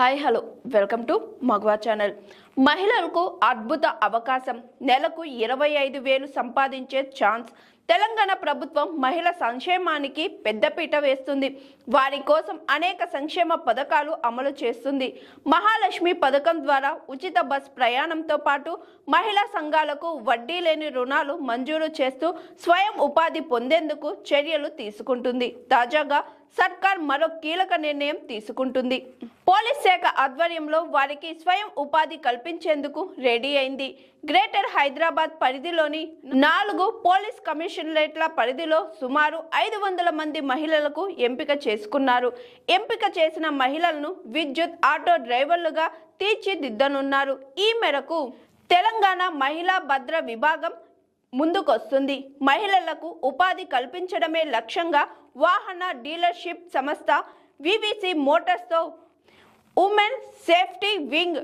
Hi hello. Welcome to Magava channel. మహిళలకు అద్భుత అవకాశం. నెలకు ఇరవై ఐదు వేలు సంపాదించే ఛాన్స్. తెలంగాణ ప్రభుత్వం మహిళ సంక్షేమానికి పెద్దపీట వేస్తుంది. వారి కోసం అనేక సంక్షేమ పథకాలు అమలు చేస్తుంది. మహాలక్ష్మి పథకం ద్వారా ఉచిత బస్ ప్రయాణంతో పాటు మహిళా సంఘాలకు వడ్డీ లేని రుణాలు మంజూరు చేస్తూ స్వయం ఉపాధి పొందేందుకు చర్యలు తీసుకుంటుంది. తాజాగా సర్కార్ మరో కీలక నిర్ణయం తీసుకుంటుంది. పోలీస్ శాఖ ఆధ్వర్యంలో వారికి స్వయం ఉపాధి కల్పించేందుకు రెడీ అయింది. గ్రేటర్ హైదరాబాద్ పరిధిలోని నాలుగు పోలీస్ కమిషనరేట్ల పరిధిలో సుమారు ఐదు వందల మంది మహిళలకు ఎంపిక చేసుకున్నారు. ఎంపిక చేసిన మహిళలను విద్యుత్ ఆటో డ్రైవర్లుగా తీర్చిదిద్దనున్నారు. ఈ మేరకు తెలంగాణ మహిళా భద్ర విభాగం ముందుకొస్తుంది. మహిళలకు ఉపాధి కల్పించడమే లక్ష్యంగా వాహన డీలర్షిప్ సంస్థ వివిసి మోటార్స్తో ఉమెన్ సేఫ్టీ వింగ్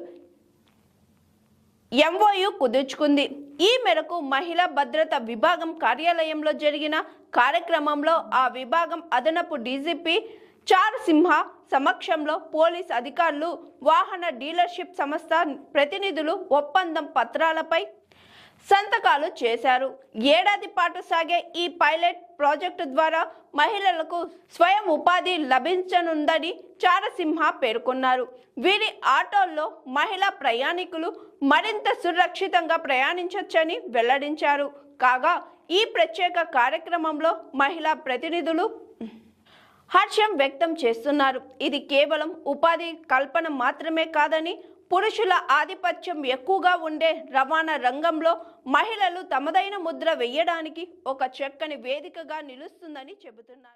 ఎంఓయు కుదుర్చుకుంది. ఈ మేరకు మహిళా భద్రత విభాగం కార్యాలయంలో జరిగిన కార్యక్రమంలో ఆ విభాగం అదనపు డీజీపీ చార్ సింహ సమక్షంలో పోలీస్ అధికారులు వాహన డీలర్షిప్ సంస్థ ప్రతినిధులు ఒప్పందం పత్రాలపై సంతకాలు చేశారు. ఏడాది పాటు సాగే ఈ పైలట్ ప్రాజెక్టు ద్వారా మహిళలకు స్వయం ఉపాధి లభించనుందని చారసింహ పేర్కొన్నారు. వీరి ఆటోల్లో మహిళా ప్రయాణికులు మరింత సురక్షితంగా ప్రయాణించవచ్చని వెల్లడించారు. కాగా ఈ ప్రత్యేక కార్యక్రమంలో మహిళా ప్రతినిధులు హర్షం వ్యక్తం చేస్తున్నారు. ఇది కేవలం ఉపాధి కల్పన మాత్రమే కాదని పురుషుల ఆధిపత్యం ఎక్కువగా ఉండే రవాణా రంగంలో మహిళలు తమదైన ముద్ర వేయడానికి ఒక చక్కని వేదికగా నిలుస్తుందని చెబుతున్నారు.